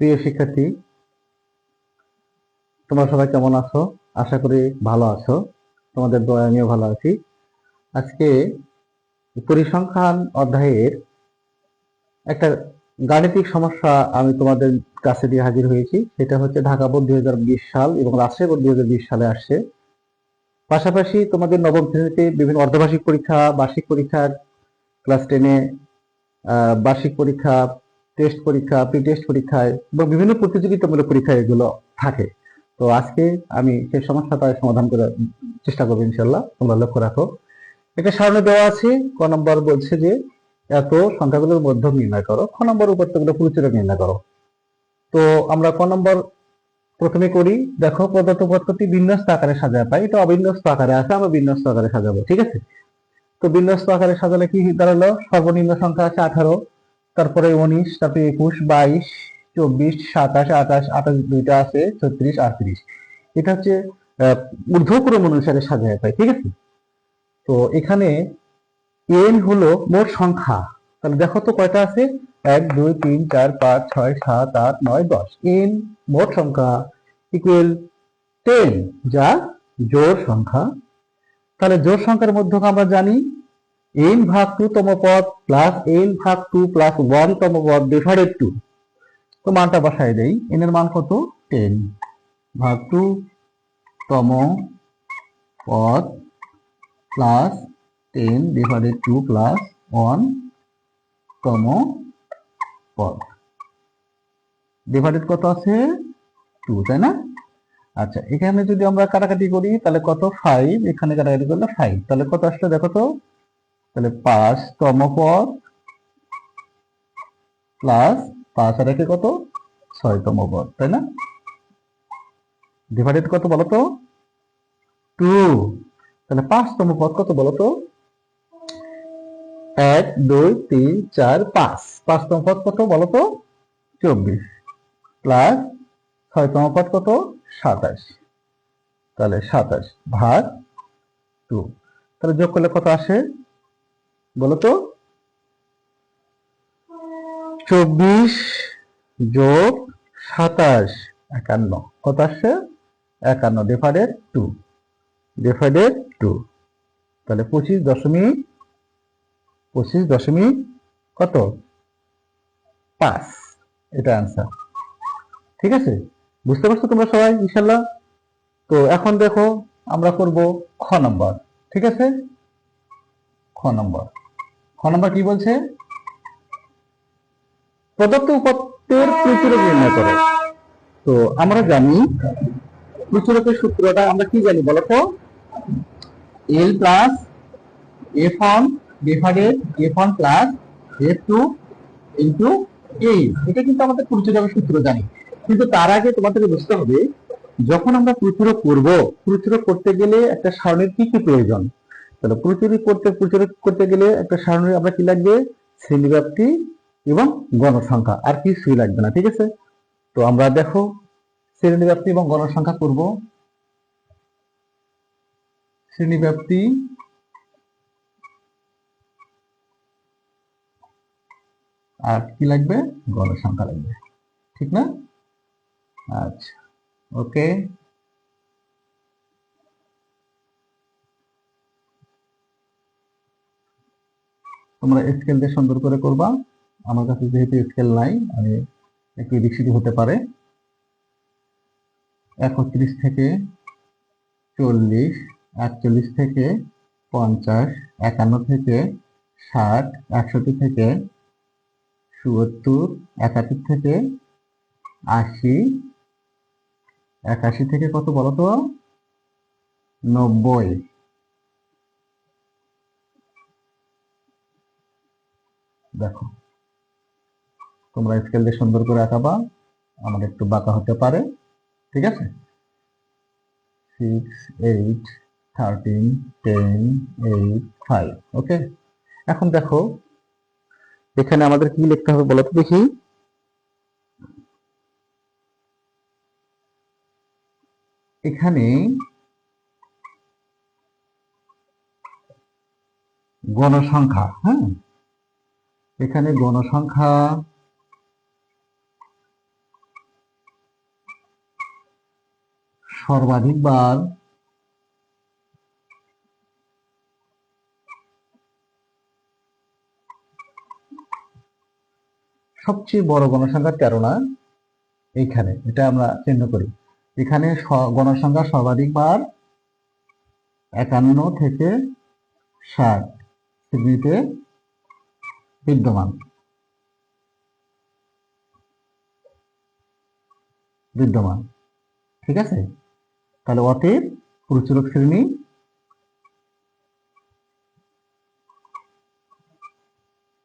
প্রিয় শিক্ষার্থী, তোমরা সবাই কেমন আছো? আশা করি ভালো আছো। তোমাদের দয়া আমিও ভালো আছি। আজকে পরিসংখ্যান অধ্যায়ের একটা গাণিতিক সমস্যা আমি তোমাদের কাছে দিয়ে হাজির হয়েছি। সেটা হচ্ছে ঢাকা বোর্ড দুই হাজার বিশ সাল এবং রাজশাহী বোর্ড দুই হাজার বিশ সালে আসছে। পাশাপাশি তোমাদের নবম শ্রেণীতে বিভিন্ন অর্ধবার্ষিক পরীক্ষা, বার্ষিক পরীক্ষার ক্লাস টেনে বার্ষিক পরীক্ষা টেস্ট পরীক্ষা প্রি টেস্ট পরীক্ষায় এবং বিভিন্ন প্রতিযোগিতামূলক পরীক্ষায় এগুলো থাকে। তো আজকে আমি সেই সমস্যাটা সমাধান করার চেষ্টা করব ইনশাল্লাহ তোমরা লক্ষ্য রাখো। একটা সারণী দেওয়া আছে, ক নম্বর বলছে যে, এত সংখ্যাগুলোর মধ্যম নির্ণয় করো। খ নম্বর উপত্যগুলো প্রচুরে নির্ণয় করো। তো আমরা ক নম্বর প্রথমে করি, দেখো প্রদত্ত পদ্ধতি বিন্যস্ত আকারে সাজায় পাই এটা অবিন্যস্ত আকারে আছে, আমরা বিন্যস্ত আকারে সাজাবো, ঠিক আছে? তো বিন্যস্ত আকারে সাজালে কি দাঁড়াল? সর্বনিম্ন সংখ্যা আছে আঠারো। তারপরে উনিশ, তারপরে একুশ, বাইশ, চব্বিশ, সাতাশ, আঠাশ আঠাশ দুইটা আছে, ছত্রিশ, আটত্রিশ। এটা হচ্ছে ঊর্ধ্বক্রম অনুসারে সাজায় পাই ঠিক আছে? তো এখানে এন হলো মোট সংখ্যা। তাহলে দেখো তো কয়টা আছে? এক, দুই, তিন, চার, পাঁচ, ছয়, সাত, আট, নয়, দশ। এন মোট সংখ্যা ইকুয়াল টেন যা জোর সংখ্যা। তাহলে জোড় সংখ্যার মধ্যে আমরা জানি এন ভাগ টু তম পদ প্লাস এন ভাগ টু প্লাস ওয়ান তম পদ ডিভাইডেড টু তো মানটা বসাই দেই। এন এর মান কত? টেন ভাগ টু তম পদ plus ten divided two plus one তম পদ। ডিভাইডেড কত আছে? টু তাই না? আচ্ছা এখানে যদি আমরা কাটাকাটি করি, তাহলে কত? ফাইভ এখানে কাটাকাটি করলে ফাইভ তাহলে কত আসলে? দেখো তো। তাহলে পাঁচ তম পদ প্লাস পাঁচ আর একে কত? ছয়তম পদ, তাই না? ডিভাইডেড কত বলো তো? টু তাহলে পাঁচতম পদ কত বলো তো? এক, দুই, তিন, চার, পাঁচ। পাঁচতম পদ কত বলো তো? চব্বিশ। প্লাস ছয়তম পদ কত? সাতাশ। তাহলে সাতাশ ভাগ টু তাহলে যোগ করলে কত আসে? বলো চব্বিশ যোগ সাতাশ, একান্ন। কত আসছে? একান্ন ডিভাইডেড টু ডিভাইডেড টু তাহলে পঁচিশ দশমিক পঁচিশ দশমিক কত? পাঁচ। এটা অ্যান্সার ঠিক আছে? বুঝতে পারছ তোমরা সবাই, ইনশাল্লাহ? তো এখন দেখো, আমরা করব খ নম্বর। ঠিক আছে? খ নম্বর। নম্বর কি বলছে? প্রদত্ত উপাত্তের প্রচুরক নির্ণয় করো। তো আমরা জানি প্রচুরকের সূত্রটা আমরা কি জানি বলতো L plus F one divided F one plus F two into A এটা কিন্তু আমাদের প্রচুরকের সূত্র জানি। কিন্তু তার আগে তোমাদেরকে বুঝতে হবে, যখন আমরা প্রচুরক করব প্রচুরক করতে গেলে একটা সারণীর কি কি প্রয়োজন? তাহলে প্রচুরক করতে প্রচুরক করতে গেলে একটা সারণীর আমরা কি লাগবে? শ্রেণীব্যাপ্তি এবং গণসংখ্যা। আর কিছুই লাগবে না, ঠিক আছে? তো আমরা দেখো, শ্রেণীব্যাপ্তি এবং গণসংখ্যা করব। শ্রেণীব্যাপ্তি আর কি লাগবে? গণসংখ্যা লাগবে। ঠিক না? আচ্ছা ওকে। তোমরা স্কেল দিয়ে সুন্দর করে করবা। আমার কাছে যেহেতু স্কেল নাই, আমি একটু এদিক হতে পারে। একত্রিশ থেকে চল্লিশ একচল্লিশ থেকে পঞ্চাশ, একান্ন থেকে ষাট একষট্টি থেকে চুয়াত্তর একাত্তর থেকে আশি, একাশি থেকে কত বলো তো? নব্বই। দেখো। তোমরা স্কেল দিয়ে সুন্দর করে আঁকাবা। আমার একটু বাঁকা হতে পারে। ঠিক আছে? Six eight thirteen ten eight five okay এখন দেখো, এখানে আমাদের কি লিখতে হবে বলো তো দেখি। এখানে গণসংখ্যা হ্যাঁ? এখানে গণসংখ্যা সর্বাধিক বার। সবচেয়ে বড় গণসংখ্যা তেরো না? এইখানে, এটা আমরা চিহ্ন করি। এখানে গণসংখ্যা সর্বাধিকবার একান্ন থেকে ষাট সিডনিতে বিদ্যমান। বিদ্যমান। ঠিক আছে? তাহলে অতএব প্রচুরক শ্রেণি,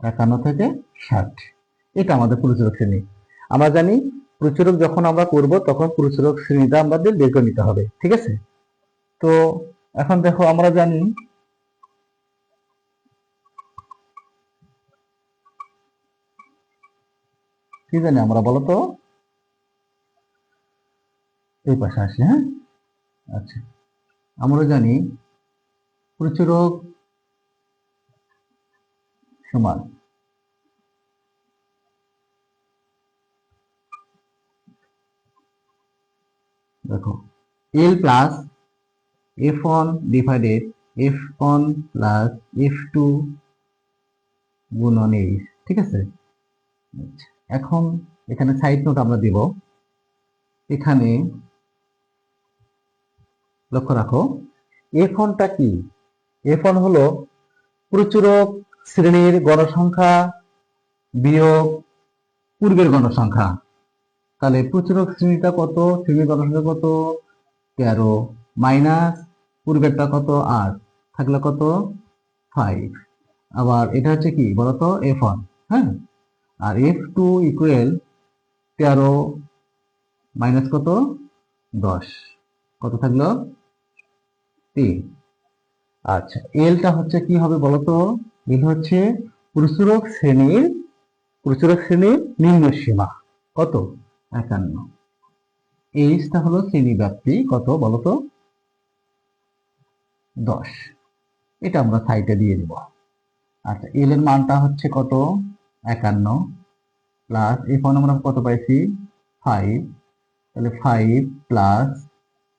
একান্ন থেকে ষাট। এটা আমাদের প্রচুরক শ্রেণি। আমরা জানি প্রচুরক যখন আমরা করব, তখন প্রচুরক শ্রেণীটা আমাদের বের করে নিতে হবে। ঠিক আছে? তো এখন দেখো, আমরা জানি কি জানি আমরা বলো তো? এই পাশে আসি হ্যাঁ? আচ্ছা। আমরা জানি প্রচুরক সমান। দেখো L plus F one divided F one plus F two গুণন এইচ ঠিক আছে? আচ্ছা, এখন এখানে সাইড নোট আমরা দিব। এখানে লক্ষ্য রাখো এফ ওয়ানটা কি? এফ ওয়ান হলো প্রচুরক শ্রেণির গণসংখ্যা বিয়োগ পূর্বের গণসংখ্যা। তাহলে প্রচুরক শ্রেণীটা কত? শ্রেণির গণসংখ্যা কত? তেরো মাইনাস পূর্বেরটা কত? আট। থাকলে কত? ফাইভ আবার এটা হচ্ছে কি বলতো? এফ হ্যাঁ? আর এফ টু ইকুয়েল তেরো মাইনাস কত? দশ। কত থাকল? তিন। আচ্ছা এলটা হচ্ছে কি হবে বলতো? এল হচ্ছে প্রচুরক শ্রেণির প্রচুরক শ্রেণির নিম্ন সীমা। কত? একান্ন। এইচটা হলো শ্রেণি ব্যাপ্তি কত বলতো? দশ। এটা আমরা সাইটে দিয়ে দিব। আচ্ছা এল এর মানটা হচ্ছে কত? একান্ন প্লাস এই ফোন আমরা কত পাইছি? ফাইভ তাহলে ফাইভ প্লাস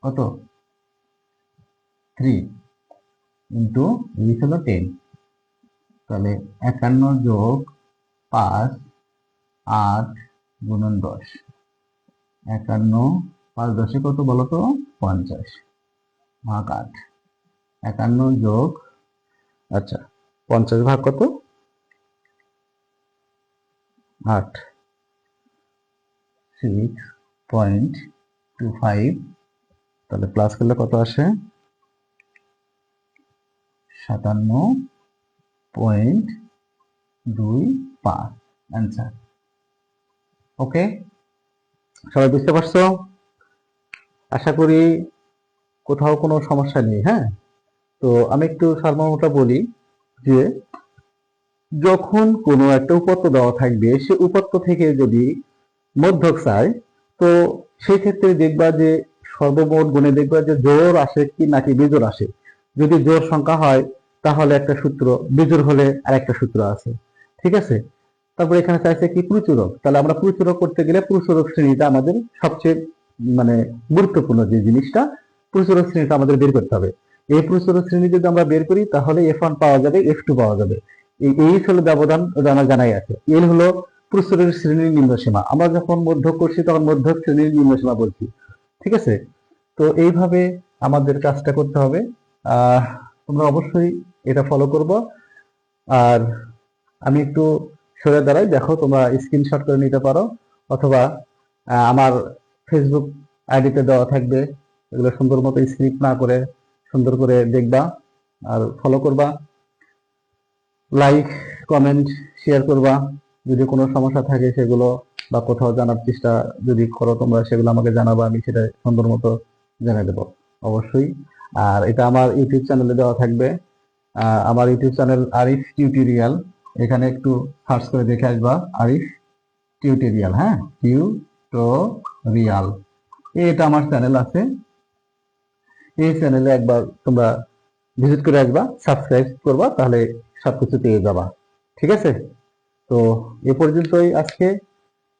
কত? থ্রি ইন্টু এইচ হলো টেন তাহলে একান্ন যোগ পাঁচ, আট গুণন দশ। একান্ন পাঁচ দশে কত বলো তো? পঞ্চাশ। ভাগ আট। একান্ন যোগ আচ্ছা পঞ্চাশ ভাগ কত? আট। সিক্স পয়েন্ট টু ফাইভ তাহলে প্লাস করলে কত আসে? সাতান্ন পয়েন্ট দুই পাঁচ। অ্যান্সার ওকে সবাই বুঝতে পারছ? আশা করি কোথাও কোনো সমস্যা নেই হ্যাঁ? তো আমি একটু সারমর্মটা বলি যে যখন কোনো একটা উপত্য দেওয়া থাকবে, সে উপত্য থেকে যদি মধ্যক চায়, তো সেই ক্ষেত্রে দেখবা যে সর্বমোট গুণে দেখবা যে জোর আসে কি নাকি বিজোর আসে। যদি জোর সংখ্যা হয়, তাহলে একটা সূত্র বিজোর হলে আর একটা সূত্র আছে। ঠিক আছে? তারপর এখানে চাইছে কি প্রচুরক? তাহলে আমরা প্রচুরক করতে গেলে প্রচুরক শ্রেণীটা আমাদের সবচেয়ে মানে গুরুত্বপূর্ণ যে জিনিসটা, প্রচুরক শ্রেণীটা আমাদের বের করতে হবে। এই প্রচুরক শ্রেণি যদি আমরা বের করি, তাহলে এফ ওয়ান পাওয়া যাবে এফ টু পাওয়া যাবে। এই এইচ হলো ব্যবধান ওটা আমার জানাই আছে। এল হলো প্রচুরক শ্রেণির নিম্নসীমা আমরা যখন মধ্যক করছি, তখন মধ্যক শ্রেণির নিম্নসীমা বলছি। ঠিক আছে? তো এইভাবে আমাদের কাজটা করতে হবে। তোমরা অবশ্যই এটা ফলো করব। আর আমি একটু সরে দাঁড়াই। দেখো, তোমরা স্ক্রিনশট করে নিতে পারো। অথবা আমার ফেসবুক আইডিতে দেওয়া থাকবে। এগুলো সুন্দর মতো স্ক্রিপ্ট না করে সুন্দর করে দেখবা আর ফলো করবা। লাইক কমেন্ট শেয়ার করবা। যদি কোনো সমস্যা থাকে সেগুলো বা কোথাও জানার চেষ্টা যদি করো তোমরা, সেগুলো আমাকে জানাবা, আমি সেটা সুন্দর মতো জানিয়ে দেবো, অবশ্যই। আর এটা আমার ইউটিউব চ্যানেলে দেওয়া থাকবে। আমার ইউটিউব চ্যানেল আরিফ টিউটোরিয়াল। এখানে একটু সার্চ করে দেখে আসবা, আরিফ টিউটোরিয়াল হ্যাঁ? টিউটোরিয়াল। এটা আমার চ্যানেল আছে। এই চ্যানেলে একবার তোমরা ভিজিট করে আসবা সাবস্ক্রাইব করবা, তাহলে সবকিছু পেয়ে যাবা। ঠিক আছে? তো এ পর্যন্তই আজকে।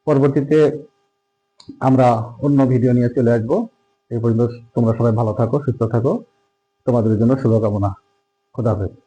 পরবর্তীতে আমরা অন্য ভিডিও নিয়ে চলে আসব। এ পর্যন্ত তোমরা সবাই ভালো থাকো, সুস্থ থাকো। তোমাদের জন্য শুভকামনা। খোদা হাফেজ।